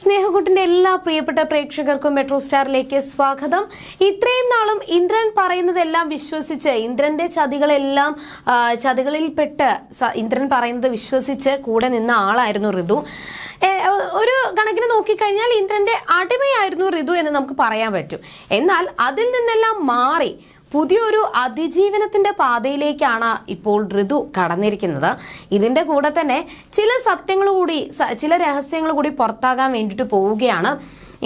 സ്നേഹകുട്ടിന്റെ എല്ലാ പ്രിയപ്പെട്ട പ്രേക്ഷകർക്കും മെട്രോ സ്റ്റാറിലേക്ക് സ്വാഗതം. ഇത്രയും നാളും ഇന്ദ്രൻ പറയുന്നതെല്ലാം വിശ്വസിച്ച് ഇന്ദ്രന്റെ ചതികളെല്ലാം ചതികളിൽപ്പെട്ട് ഇന്ദ്രൻ പറയുന്നത് വിശ്വസിച്ച് കൂടെ നിന്ന ആളായിരുന്നു ഋതു ഒരു കണക്കിന് നോക്കിക്കഴിഞ്ഞാൽ ഇന്ദ്രന്റെ അടിമയായിരുന്നു ഋതു എന്ന് നമുക്ക് പറയാൻ പറ്റും. എന്നാൽ അതിൽ നിന്നെല്ലാം മാറി പുതിയൊരു അതിജീവനത്തിന്റെ പാതയിലേക്കാണ് ഇപ്പോൾ ഋതു കടന്നിരിക്കുന്നത്. ഇതിന്റെ കൂടെ തന്നെ ചില സത്യങ്ങൾ കൂടി ചില രഹസ്യങ്ങൾ കൂടി പുറത്താകാൻ വേണ്ടിയിട്ട് പോവുകയാണ്.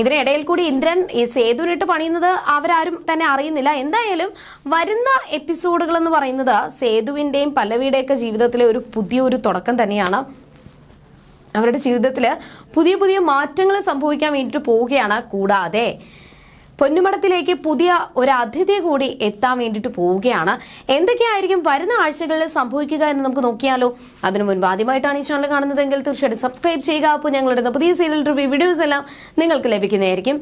ഇതിനിടയിൽ കൂടി ഇന്ദ്രൻ ഈ സേതുവിനിട്ട് പണിയുന്നത് അവരാരും തന്നെ അറിയുന്നില്ല. എന്തായാലും വരുന്ന എപ്പിസോഡുകൾ എന്ന് പറയുന്നത് സേതുവിന്റെയും പല്ലവിയുടെയൊക്കെ ജീവിതത്തിലെ ഒരു പുതിയൊരു തുടക്കം തന്നെയാണ്. അവരുടെ ജീവിതത്തിൽ പുതിയ പുതിയ മാറ്റങ്ങൾ സംഭവിക്കാൻ വേണ്ടിയിട്ട് പോവുകയാണ്. കൂടാതെ പൊന്നുമടത്തിലേക്ക് പുതിയ ഒരു അതിഥി കൂടി എത്താൻ വേണ്ടിയിട്ട് പോവുകയാണ്. എന്തൊക്കെയായിരിക്കും വരുന്ന ആഴ്ചകളിൽ സംഭവിക്കുക എന്ന് നമുക്ക് നോക്കിയാലോ. അതിനു മുൻപ് ആദ്യമായിട്ടാണ് ഈ ചാനൽ കാണുന്നതെങ്കിൽ തീർച്ചയായിട്ടും സബ്സ്ക്രൈബ് ചെയ്യുക. അപ്പോൾ ഞങ്ങളുടെ പുതിയ സീരിയൽ റിവ്യൂ വീഡിയോസ് എല്ലാം നിങ്ങൾക്ക് ലഭിക്കുന്നതായിരിക്കും.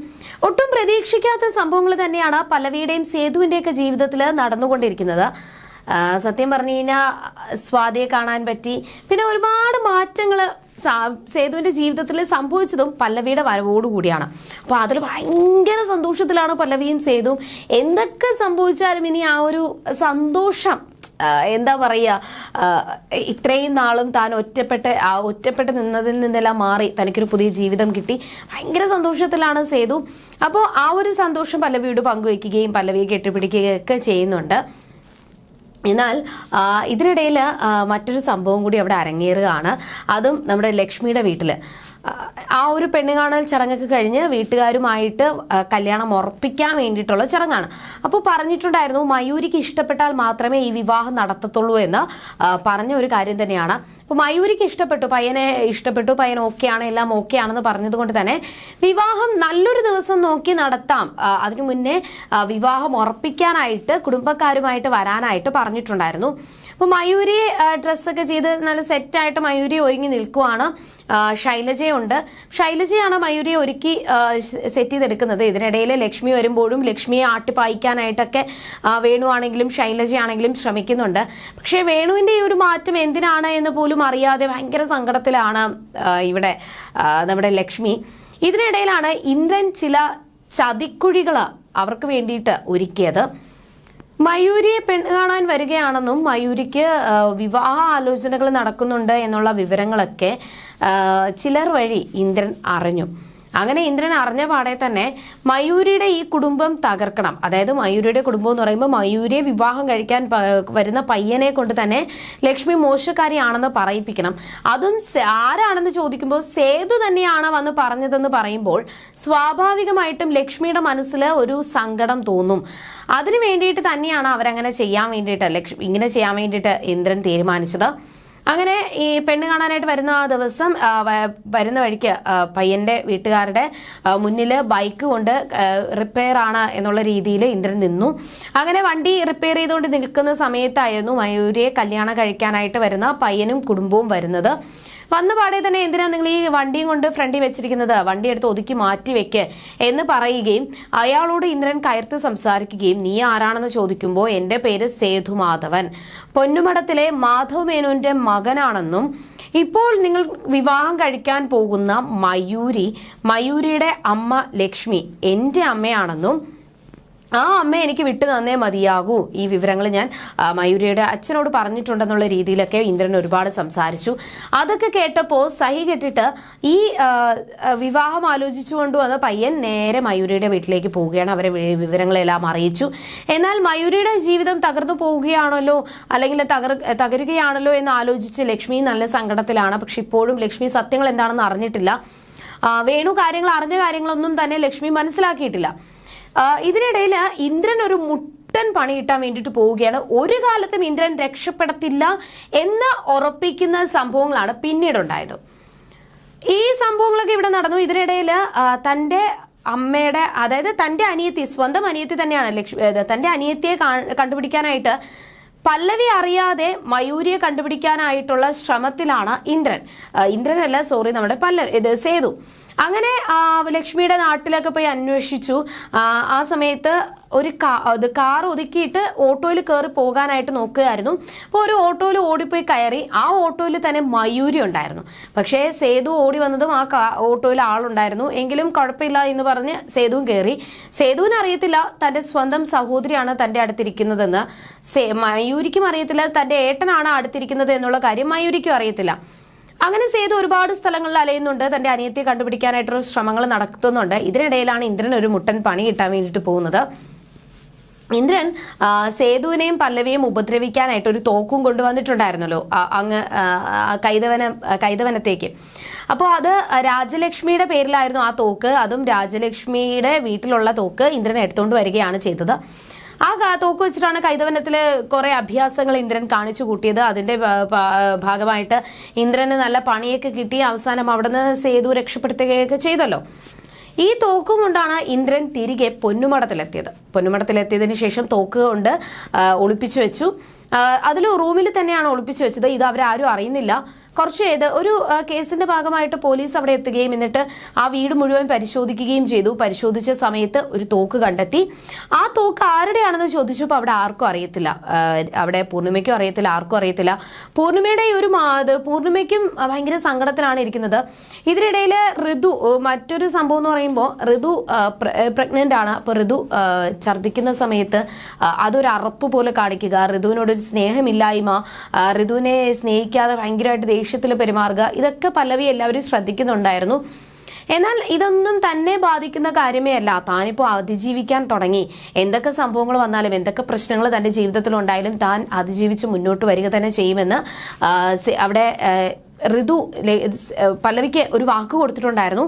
ഒട്ടും പ്രതീക്ഷിക്കാത്ത സംഭവങ്ങൾ തന്നെയാണ് പല്ലവിയുടെയും സേതുവിന്റെയൊക്കെ ജീവിതത്തിൽ നടന്നുകൊണ്ടിരിക്കുന്നത്. സത്യം പറഞ്ഞു കഴിഞ്ഞാൽ സ്വാതിയെ കാണാൻ പറ്റി. പിന്നെ ഒരുപാട് മാറ്റങ്ങൾ സേതുവിന്റെ ജീവിതത്തിൽ സംഭവിച്ചതും പല്ലവിയുടെ വരവോടുകൂടിയാണ്. അപ്പോൾ അതിൽ ഭയങ്കര സന്തോഷത്തിലാണ് പല്ലവിയും സേതുവും. എന്തൊക്കെ സംഭവിച്ചാലും ഇനി ആ ഒരു സന്തോഷം എന്താ പറയുക ഇത്രയും നാളും താൻ ഒറ്റപ്പെട്ട് ആ ഒറ്റപ്പെട്ട് നിന്നതിൽ നിന്നെല്ലാം മാറി തനിക്കൊരു പുതിയ ജീവിതം കിട്ടി. ഭയങ്കര സന്തോഷത്തിലാണ് സേതു. അപ്പോൾ ആ ഒരു സന്തോഷം പല്ലവിയോട് പങ്കുവയ്ക്കുകയും പല്ലവിയെ കെട്ടിപ്പിടിക്കുകയൊക്കെ ചെയ്യുന്നുണ്ട്. എന്നാൽ ഇതിനിടയിൽ മറ്റൊരു സംഭവം കൂടി അവിടെ അരങ്ങേറുകയാണ്. അതും നമ്മുടെ ലക്ഷ്മിയുടെ വീട്ടിൽ ആ ഒരു പെണ്ണ് കാണൽ ചടങ്ങൊക്കെ കഴിഞ്ഞ് വീട്ടുകാരുമായിട്ട് കല്യാണം ഉറപ്പിക്കാൻ വേണ്ടിയിട്ടുള്ള ചടങ്ങാണ്. അപ്പോൾ പറഞ്ഞിട്ടുണ്ടായിരുന്നു മയൂരിക്ക് ഇഷ്ടപ്പെട്ടാൽ മാത്രമേ ഈ വിവാഹം നടത്തത്തുള്ളൂ എന്ന് പറഞ്ഞ ഒരു കാര്യം തന്നെയാണ്. അപ്പോൾ മയൂരിക്ക് ഇഷ്ടപ്പെട്ടു പയ്യനെ ഇഷ്ടപ്പെട്ടു പയ്യൻ ആണ് എല്ലാം ഓക്കെ ആണെന്ന് പറഞ്ഞതുകൊണ്ട് തന്നെ വിവാഹം നല്ലൊരു ദിവസം നോക്കി നടത്താം. അതിനു മുന്നേ വിവാഹം ഉറപ്പിക്കാനായിട്ട് കുടുംബക്കാരുമായിട്ട് വരാനായിട്ട് പറഞ്ഞിട്ടുണ്ടായിരുന്നു. അപ്പോൾ മയൂരി ഡ്രസ്സൊക്കെ ചെയ്ത് നല്ല സെറ്റായിട്ട് മയൂരി ഒരുങ്ങി നിൽക്കുവാണ്. ശൈലജയുണ്ട്. ശൈലജയാണ് മയൂരിയെ ഒരുക്കി സെറ്റ് ചെയ്തെടുക്കുന്നത്. ഇതിനിടയിൽ ലക്ഷ്മി വരുമ്പോഴും ലക്ഷ്മിയെ ആട്ടിപ്പായിക്കാനായിട്ടൊക്കെ ആ, വേണുവാണെങ്കിലും ശൈലജയാണെങ്കിലും ശ്രമിക്കുന്നുണ്ട്. പക്ഷേ വേണുവിന്റെ ഈ ഒരു മാറ്റം എന്തിനാണ് എന്ന് പോലും അറിയാതെ ഭയങ്കര സങ്കടത്തിലാണ് ഇവിടെ നമ്മുടെ ലക്ഷ്മി. ഇതിനിടയിലാണ് ഇന്ദ്രൻ ചില ചതിക്കുഴികൾ അവർക്ക് വേണ്ടിയിട്ട് ഒരുക്കിയത്. മയൂരിയെ പെണ്ണ് കാണാൻ വരികയാണെന്നും മയൂരിക്ക് വിവാഹ ആലോചനകൾ നടക്കുന്നുണ്ട് എന്നുള്ള വിവരങ്ങളൊക്കെ ചിലർ വഴി ഇന്ദ്രൻ അറിഞ്ഞു. അങ്ങനെ ഇന്ദ്രൻ അറിഞ്ഞ പാടെ തന്നെ മയൂരിയുടെ ഈ കുടുംബം തകർക്കണം. അതായത് മയൂരിയുടെ കുടുംബം എന്ന് പറയുമ്പോൾ മയൂരിയെ വിവാഹം കഴിക്കാൻ വരുന്ന പയ്യനെ കൊണ്ട് തന്നെ ലക്ഷ്മി മോശക്കാരിയാണെന്ന് പറയിപ്പിക്കണം. അതും ആരാണെന്ന് ചോദിക്കുമ്പോൾ സേതു തന്നെയാണ് വന്ന് പറഞ്ഞതെന്ന് പറയുമ്പോൾ സ്വാഭാവികമായിട്ടും ലക്ഷ്മിയുടെ മനസ്സിൽ ഒരു സങ്കടം തോന്നും. അതിനു വേണ്ടിയിട്ട് തന്നെയാണ് അവരങ്ങനെ ചെയ്യാൻ വേണ്ടിയിട്ട് ലക്ഷ്മി ഇങ്ങനെ ചെയ്യാൻ വേണ്ടിയിട്ട് ഇന്ദ്രൻ തീരുമാനിച്ചത്. അങ്ങനെ ഈ പെണ്ണ് കാണാനായിട്ട് വരുന്ന ആ ദിവസം വരുന്ന വഴിക്ക് പയ്യന്റെ വീട്ടുകാരുടെ മുന്നിൽ ബൈക്ക് കൊണ്ട് റിപ്പയർ ആണ് എന്നുള്ള രീതിയിൽ ഇന്ദ്രൻ നിന്നു. അങ്ങനെ വണ്ടി റിപ്പയർ ചെയ്തുകൊണ്ട് നിൽക്കുന്ന സമയത്തായിരുന്നു മയൂരിയെ കല്യാണം കഴിക്കാനായിട്ട് വരുന്ന പയ്യനും കുടുംബവും വരുന്നത്. വന്ന പാടെ തന്നെ എന്തിനാ നിങ്ങൾ ഈ വണ്ടിയും കൊണ്ട് ഫ്രണ്ടിൽ വെച്ചിരിക്കുന്നത്? വണ്ടി എടുത്ത് ഒതുക്കി മാറ്റി വെക്ക് എന്ന് പറയുകയും അയാളോട് ഇന്ദ്രൻ കയർത്ത് സംസാരിക്കുകയും നീ ആരാണെന്ന് ചോദിക്കുമ്പോൾ എന്റെ പേര് സേതു മാധവൻ. പൊന്നുമടത്തിലെ മാധവ് മേനോന്റെ മകനാണെന്നും ഇപ്പോൾ നിങ്ങൾ വിവാഹം കഴിക്കാൻ പോകുന്ന മയൂരി മയൂരിയുടെ അമ്മ ലക്ഷ്മി എന്റെ അമ്മയാണെന്നും ആ അമ്മ എനിക്ക് വിട്ടു തന്നേ മതിയാകൂ. ഈ വിവരങ്ങൾ ഞാൻ മയൂരിയുടെ അച്ഛനോട് പറഞ്ഞിട്ടുണ്ടെന്നുള്ള രീതിയിലൊക്കെ ഇന്ദ്രൻ ഒരുപാട് സംസാരിച്ചു. അതൊക്കെ കേട്ടപ്പോൾ സഹി കെട്ടിട്ട് ഈ വിവാഹം ആലോചിച്ചു കൊണ്ടുവന്ന പയ്യൻ നേരെ മയൂരിയുടെ വീട്ടിലേക്ക് പോവുകയാണ്. അവരെ വിവരങ്ങളെല്ലാം അറിയിച്ചു. എന്നാൽ മയൂരിയുടെ ജീവിതം തകർന്നു പോവുകയാണല്ലോ അല്ലെങ്കിൽ തകർ തകരുകയാണല്ലോ എന്ന് ആലോചിച്ച് ലക്ഷ്മി നല്ല സങ്കടത്തിലാണ്. പക്ഷെ ഇപ്പോഴും ലക്ഷ്മി സത്യങ്ങൾ എന്താണെന്ന് അറിഞ്ഞിട്ടില്ല. വേണു കാര്യങ്ങൾ അറിഞ്ഞ കാര്യങ്ങളൊന്നും തന്നെ ലക്ഷ്മി മനസ്സിലാക്കിയിട്ടില്ല. ഇതിനിടയിൽ ഇന്ദ്രൻ ഒരു മുട്ടൻ പണി കിട്ടാൻ വേണ്ടിയിട്ട് പോവുകയാണ്. ഒരു കാലത്തും ഇന്ദ്രൻ രക്ഷപ്പെടത്തില്ല എന്ന് ഉറപ്പിക്കുന്ന സംഭവങ്ങളാണ് പിന്നീട് ഉണ്ടായത് ഈ സംഭവങ്ങളൊക്കെ ഇവിടെ നടന്നു. ഇതിനിടയിൽ തന്റെ അമ്മയുടെ അതായത് തന്റെ അനിയത്തി സ്വന്തം അനിയത്തി തന്നെയാണ് ലക്ഷ്മി തന്റെ അനിയത്തിയെ കണ്ടുപിടിക്കാനായിട്ട് പല്ലവി അറിയാതെ മയൂരിയെ കണ്ടുപിടിക്കാനായിട്ടുള്ള ശ്രമത്തിലാണ് ഇന്ദ്രൻ. ഇന്ദ്രനല്ല സോറി നമ്മുടെ പല്ലവി ഇത് സേതു. അങ്ങനെ ലക്ഷ്മിയുടെ നാട്ടിലൊക്കെ പോയി അന്വേഷിച്ചു. ആ, സമയത്ത് ഒരു കാർ ഒതുക്കിയിട്ട് ഓട്ടോയിൽ കയറി പോകാനായിട്ട് നോക്കുകയായിരുന്നു. അപ്പോൾ ഒരു ഓട്ടോയിൽ ഓടിപ്പോയി കയറി. ആ ഓട്ടോയിൽ തന്നെ മയൂരി ഉണ്ടായിരുന്നു. പക്ഷേ സേതു ഓടി വന്നതും ആ ഓട്ടോയിൽ ആളുണ്ടായിരുന്നു. എങ്കിലും കുഴപ്പമില്ല എന്ന് പറഞ്ഞ് സേതുവും കയറി. സേതുവിന് അറിയത്തില്ല തന്റെ സ്വന്തം സഹോദരിയാണ് തന്റെ അടുത്തിരിക്കുന്നതെന്ന്. മയൂരിക്കും അറിയത്തില്ല തന്റെ ഏട്ടനാണ് അടുത്തിരിക്കുന്നത് എന്നുള്ള കാര്യം മയൂരിക്കും അറിയത്തില്ല. അങ്ങനെ സേതു ഒരുപാട് സ്ഥലങ്ങളിൽ അലയുന്നുണ്ട്. തന്റെ അനിയത്തെ കണ്ടുപിടിക്കാനായിട്ടുള്ള ശ്രമങ്ങൾ നടത്തുന്നുണ്ട്. ഇതിനിടയിലാണ് ഇന്ദ്രൻ ഒരു മുട്ടൻ പണി കിട്ടാൻ വേണ്ടിയിട്ട് പോകുന്നത്. ഇന്ദ്രൻ സേതുവിനെയും പല്ലവിയെയും ഉപദ്രവിക്കാനായിട്ട് ഒരു തോക്കും കൊണ്ടുവന്നിട്ടുണ്ടായിരുന്നല്ലോ അങ്ങ് കൈതവന കൈതവനത്തേക്ക്. അപ്പോൾ അത് രാജലക്ഷ്മിയുടെ പേരിലായിരുന്നു ആ തോക്ക്. അതും രാജലക്ഷ്മിയുടെ വീട്ടിലുള്ള തോക്ക് ഇന്ദ്രൻ എടുത്തുകൊണ്ട് വരികയാണ് ചെയ്തത്. ആ തോക്ക് വെച്ചിട്ടാണ് കൈതവനത്തിൽ കുറെ അഭ്യാസങ്ങൾ ഇന്ദ്രൻ കാണിച്ചു കൂട്ടിയത്. അതിന്റെ ഭാഗമായിട്ട് ഇന്ദ്രന് നല്ല പണിയൊക്കെ കിട്ടി. അവസാനം അവിടുന്ന് സേതു രക്ഷപ്പെടുത്തുകയൊക്കെ ചെയ്തല്ലോ. ഈ തോക്കും കൊണ്ടാണ് ഇന്ദ്രൻ തിരികെ പൊന്നുമടത്തിലെത്തിയത് പൊന്നുമടത്തിലെത്തിയതിനു ശേഷം തോക്ക് കൊണ്ട് ഒളിപ്പിച്ചു വെച്ചു. അതിൽ റൂമിൽ തന്നെയാണ് ഒളിപ്പിച്ചു വെച്ചത്. ഇത് അവരാരും അറിയുന്നില്ല. കുറച്ച് ചെയ്ത് ഒരു കേസിന്റെ ഭാഗമായിട്ട് പോലീസ് അവിടെ എത്തുകയും എന്നിട്ട് ആ വീട് മുഴുവൻ പരിശോധിക്കുകയും ചെയ്തു. പരിശോധിച്ച സമയത്ത് ഒരു തോക്ക് കണ്ടെത്തി. ആ തോക്ക് ആരുടെയാണെന്ന് ചോദിച്ചപ്പോൾ അവിടെ ആർക്കും അറിയത്തില്ല. അവിടെ പൂർണിമയ്ക്കും അറിയത്തില്ല ആർക്കും അറിയത്തില്ല. പൂർണിമയുടെ ഒരു പൂർണിമയ്ക്കും ഭയങ്കര സങ്കടത്തിലാണ് ഇരിക്കുന്നത്. ഇതിനിടയിൽ ഋതു മറ്റൊരു സംഭവം എന്ന് പറയുമ്പോൾ ഋതു പ്രഗ്നന്റ് ആണ്. അപ്പോൾ ഋതു ഛർദിക്കുന്ന സമയത്ത് അതൊരു അറപ്പ് പോലെ കാണിക്കുക. ഋതുവിനോടൊരു സ്നേഹമില്ലായ്മ. ഋതുവിനെ സ്നേഹിക്കാതെ ഭയങ്കരമായിട്ട് ദേഷ്യത്തിൽ പെരുമാറുക ഇതൊക്കെ പല്ലവി എല്ലാവരും ശ്രദ്ധിക്കുന്നുണ്ടായിരുന്നു. എന്നാൽ ഇതൊന്നും തന്നെ ബാധിക്കുന്ന കാര്യമേ അല്ല. താനിപ്പോൾ അതിജീവിക്കാൻ തുടങ്ങി. എന്തൊക്കെ സംഭവങ്ങൾ വന്നാലും എന്തൊക്കെ പ്രശ്നങ്ങൾ തന്റെ ജീവിതത്തിൽ ഉണ്ടായാലും താൻ അതിജീവിച്ച് മുന്നോട്ട് വരിക തന്നെ ചെയ്യുമെന്ന് അവിടെ ഋതു പല്ലവിക്ക് ഒരു വാക്ക് കൊടുത്തിട്ടുണ്ടായിരുന്നു.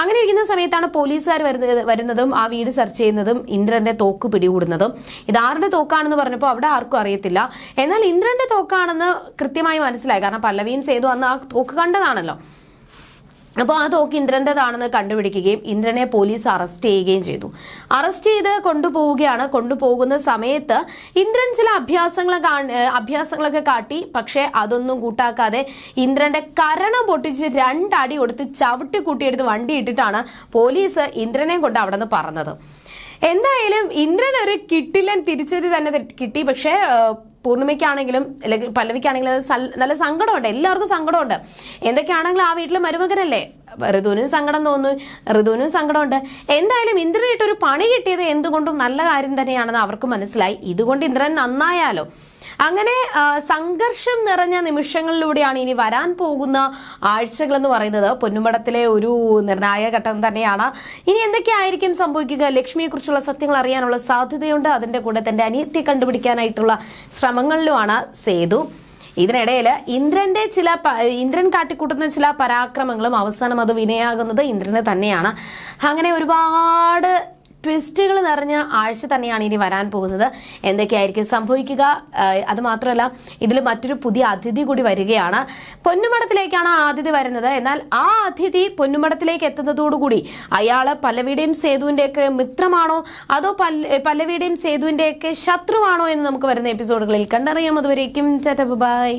അങ്ങനെ ഇരിക്കുന്ന സമയത്താണ് പോലീസുകാർ വരുന്നത് വരുന്നതും ആ വീട് സെർച്ച് ചെയ്യുന്നതും ഇന്ദ്രന്റെ തോക്ക് പിടികൂടുന്നതും. ഇത് ആരുടെ തോക്കാണെന്ന് പറഞ്ഞപ്പോൾ അവിടെ ആർക്കും അറിയത്തില്ല. എന്നാൽ ഇന്ദ്രന്റെ തോക്കാണെന്ന് കൃത്യമായി മനസ്സിലായി. കാരണം പല്ലവിയും സേതു അന്ന് ആ തോക്ക് കണ്ടതാണല്ലോ. അപ്പോൾ ആ തോക്ക് ഇന്ദ്രന്റെതാണെന്ന് കണ്ടുപിടിക്കുകയും ഇന്ദ്രനെ പോലീസ് അറസ്റ്റ് ചെയ്യുകയും ചെയ്തു. അറസ്റ്റ് ചെയ്ത് കൊണ്ടുപോവുകയാണ്. കൊണ്ടുപോകുന്ന സമയത്ത് ഇന്ദ്രൻ ചില അഭ്യാസങ്ങൾ അഭ്യാസങ്ങളൊക്കെ കാട്ടി. പക്ഷേ അതൊന്നും കൂട്ടാക്കാതെ ഇന്ദ്രന്റെ കരണം പൊട്ടിച്ച് രണ്ടടി കൊടുത്ത് ചവിട്ടി കൂട്ടിയെടുത്ത് വണ്ടി ഇട്ടിട്ടാണ് പോലീസ് ഇന്ദ്രനെയും കൊണ്ട് അവിടെ നിന്ന് പറന്നത്. എന്തായാലും ഇന്ദ്രൻ ഒരു കിട്ടില്ലൻ തിരിച്ചൊരു തന്നെ കിട്ടി. പക്ഷേ പൂർണിമയ്ക്കാണെങ്കിലും അല്ലെങ്കിൽ പല്ലവിക്കാണെങ്കിലും നല്ല സങ്കടമുണ്ട്. എല്ലാവർക്കും സങ്കടമുണ്ട്. എന്തൊക്കെയാണെങ്കിലും ആ വീട്ടിലെ മരുമകനല്ലേ? ഋതുവിനും സങ്കടം തോന്നുന്നു. ഋതുവിനും സങ്കടമുണ്ട്. എന്തായാലും ഇന്ദ്രനായിട്ടൊരു പണി കിട്ടിയത് എന്തുകൊണ്ടും നല്ല കാര്യം തന്നെയാണെന്ന് അവർക്ക് മനസ്സിലായി. ഇതുകൊണ്ട് ഇന്ദ്രൻ നന്നായാലോ? അങ്ങനെ സംഘർഷം നിറഞ്ഞ നിമിഷങ്ങളിലൂടെയാണ് ഇനി വരാൻ പോകുന്ന ആഴ്ചകൾ എന്ന് പറയുന്നത്. പൊന്നുമടത്തിലെ ഒരു നിർണായക ഘട്ടം തന്നെയാണ്. ഇനി എന്തൊക്കെയായിരിക്കും സംഭവിക്കുക? ലക്ഷ്മിയെക്കുറിച്ചുള്ള സത്യങ്ങൾ അറിയാനുള്ള സാധ്യതയുണ്ട്. അതിന്റെ കൂടെ തന്റെ അനിയത്തെ കണ്ടുപിടിക്കാനായിട്ടുള്ള ശ്രമങ്ങളിലുമാണ് സേതു. ഇതിനിടയിൽ ഇന്ദ്രന്റെ ചില ഇന്ദ്രൻ കാട്ടിക്കൂട്ടുന്ന ചില പരാക്രമങ്ങളും അവസാനം അത് വിനയാകുന്നത് ഇന്ദ്രന് തന്നെയാണ്. അങ്ങനെ ഒരുപാട് ട്വിസ്റ്റുകൾ നിറഞ്ഞ ആഴ്ച തന്നെയാണ് ഇനി വരാൻ പോകുന്നത്. എന്തൊക്കെയായിരിക്കും സംഭവിക്കുക? ആഹ് അത് മാത്രമല്ല ഇതിൽ മറ്റൊരു പുതിയ അതിഥി കൂടി വരികയാണ്. പൊന്നുമടത്തിലേക്കാണ് ആ അതിഥി വരുന്നത്. എന്നാൽ ആ അതിഥി പൊന്നുമടത്തിലേക്ക് എത്തുന്നതോടുകൂടി അയാൾ പല്ലവിയുടെയും സേതുവിന്റെയൊക്കെ മിത്രമാണോ? അതോ പല്ല പല്ലവിയുടെയും സേതുവിന്റെയൊക്കെ ശത്രുവാണോ എന്ന് നമുക്ക് വരുന്ന എപ്പിസോഡുകളിൽ കണ്ടറിയാം. അതുവരേക്കും ബൈ